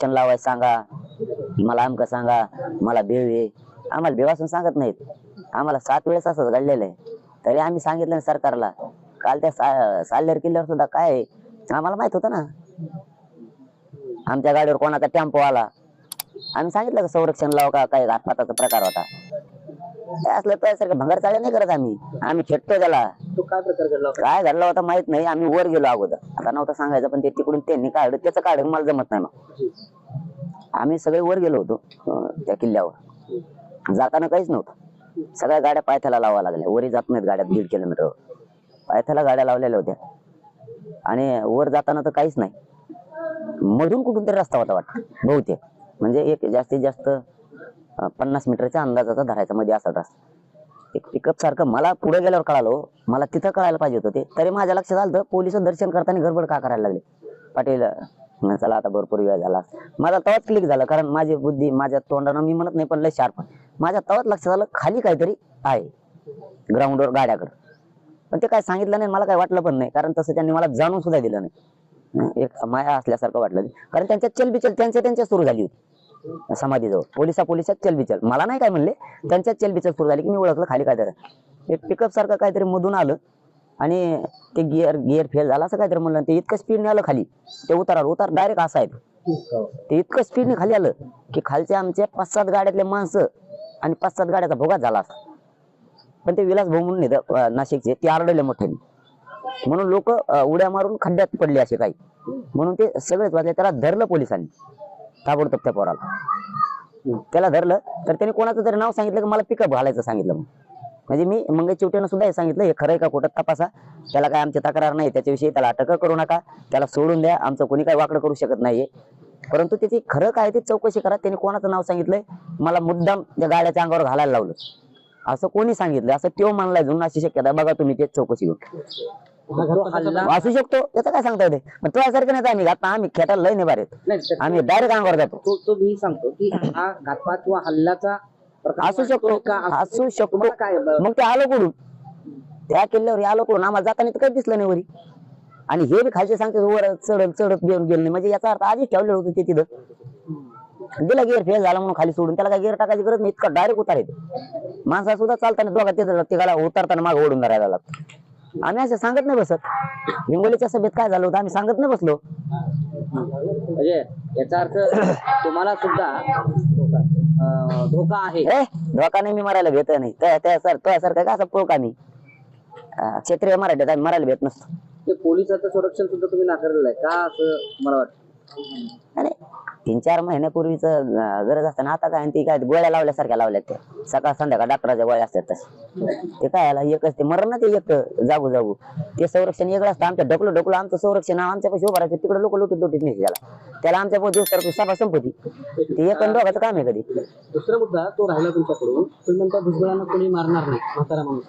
संरक्षण लावायचं सांगा. मला आमक सांगा. मला भेव आहे. आम्हाला भेव असून सांगत नाहीत. आम्हाला सात वेळेस असंच घडलेलं आहे. तरी आम्ही सांगितलं ना सरकारला. काल त्या सा- किल्ल्यावर सुद्धा काय आहे, आम्हाला माहीत होतं ना. आमच्या गाडीवर कोणाचा टेम्पो आला. आम्ही सांगितलं का संरक्षण लावा का काय घातपाताचा प्रकार होता. काय असलं त्यासारखं भंगार चाळ्या नाही करत आम्ही. आम्ही खेळतो त्याला. तो काय प्रकार घडला होता? काय घडलं होतं माहीत नाही. आम्ही वर गेलो अगोदर. आता नव्हतं सांगायचं पण ते तिकडून त्यांनी काढलं. त्याचं काढलं मला जमत नाही मग. आम्ही सगळे वर गेलो होतो अं, त्या किल्ल्यावर. जाताना काहीच नव्हतं. सगळ्या गाड्या पायथ्याला लावा लागल्या. वरी जात नाहीत गाड्या दीड किलोमीटर. पायथ्याला गाड्या लावलेल्या होत्या. आणि वर जाताना तर काहीच नाही. मधून कुठून तरी रस्ता होता वाटतं बहुतेक. म्हणजे एक जास्तीत जास्त पन्नास मीटरच्या अंदाजाचा धरायचा मध्ये असा रस्ता एक पिकअप सारखं मला पुढे गेल्यावर कळालो हो. मला तिथं कळायला पाहिजे होतं ते. तरी माझ्या लक्षात आलं पोलीस दर्शन करताना गडबड का करायला लागले? पाटील चला आता भरपूर वेळ झाला. माझा तवाच क्लिक झाला कारण माझी बुद्धी माझ्या तोंडानं मी म्हणत नाही पण लय शार्प माझ्या तवाच लक्षात आलं खाली काहीतरी आहे. ग्राउंडवर गाड्याकडं. पण ते काय सांगितलं नाही मला काय वाटलं पण नाही कारण तसं त्यांनी मला जाणून सुद्धा दिलं नाही. एक माया असल्यासारखं वाटलं. कारण त्यांच्या चलबिचल त्यांच्या त्यांच्या सुरू झाली होती. समाधीजवळ. पोलिसा पोलिसात चलबिचल. मला नाही काय म्हणले त्यांच्यात चलबिचल सुरू झाली की मी ओळखलं खाली काहीतरी एक पिकअप सारखं काहीतरी मधून आलं आणि ते गिअर गिअर फेल झाला असं काहीतरी म्हणलं ते इतकं स्पीडने आलं खाली. ते उतारावर उतार डायरेक्ट असा आहे. ते इतकं स्पीडने खाली आलं की खालच्या आमच्या पाच सात गाड्यातले माणसं आणि पाच सात गाड्याचा भोगात झाला असा पण ते विलास भाऊ म्हणून नाशिकचे ते आरडले मोठ्याने. म्हणून लोक उड्या मारून खड्ड्यात पडले असे काही. म्हणून ते सगळेच वाचले त्याला धरलं पोलिसांनी. ताबडतोब त्या पोराला. त्याला धरलं तर त्याने कोणाचं तरी नाव सांगितलं की मला पिकअप घालायचं सांगितलं मग म्हणजे मी मंगेश चिवटेनं सुद्धा हे सांगितलं हे खरं आहे का खोटं तपासा? त्याला काय आमची तक्रार नाही त्याच्याविषयी त्याला अटक करू नका त्याला सोडून द्या आमचं कोणी काही वाकडं करू शकत नाहीये. परंतु त्याची खरं काय ते चौकशी करा. त्याने कोणाचं नाव सांगितलंय मला मुद्दाम त्या गाड्याच्या अंगावर घालायला लावलं. असं कोणी सांगितलं असं तो मानलाय जुना अशी शक्यता. बघा तुम्ही तेच चौकशी घेऊन. तो असू शकतो. याचं काय सांगता येते पण तुझ्यासारखं नाही आम्ही आता आम्ही खेटायला लय नाही तर आम्ही डायरेक्ट अंगावर जातो. तो तो मी सांगतो की हा घातपात किंवा हल्ल्याचा असू शकतो. का असू शकतो? काय मग ते आलो कुठून? त्या किल्ल्यावर आलो कुठून? आम्हाला जाताना तर काही दिसलं नाही वरी. आणि हे बी खालचे सांगते वर चढत चढत घेऊन गेलो नाही. म्हणजे याचा अर्थ आधीच ठेवलेलं होतं ते तिथं. दिला गिअर फेल झाला म्हणून खाली सोडून. त्याला काय गिअर टाकायची गरज नाही. इतका डायरेक्ट उतार येतो माणसा सुद्धा चालताना दोघा तिथं तिघाला उतरताना माग ओढून धरायला लागतो. आम्ही असं सांगत नाही बसत. हिंगोलीच्या सभेत काय झालं होतं? आम्ही सांगत नाही बसलो. म्हणजे याचा अर्थ तुम्हाला सुद्धा धोका आहे. ए धोका नाही मी मरायला भेट नाही. त्या त्या सर तुझ्यासारखं का असं पोक आम्ही? अं, क्षेत्रीय मराठीत आम्ही मरायला भेट नसतो. ते पोलिसाचं संरक्षण सुद्धा तुम्ही नाकारलेलं आहे. का असं मला वाटतं? अरे तीन चार महिन्यापूर्वीच गरज असताना आता काय ती काय गोळ्या लावल्यासारख्या लावल्यात त्या. सकाळ संध्याकाळ डॉक्टराच्या गोळ्या असतात तसे ते काय आला? एकच ते मरण ना ते एक जागू जागू. ते संरक्षण वेगळं असतं आमच्या ढकलू ढकलू आमचं संरक्षण आमच्या पैसे उभारायचं तिकडे लोक लोटीत लोटीत नाही त्याला त्याला आमच्या पोहोच दिवस तर सभा संपती ते एक दोघाचं काम आहे कधी. दुसरा मुद्दा तो राहिला तुमच्याकडून. तुम्ही म्हणता भुजबळांना कोणी मारणार नाही म्हातारा माणूस.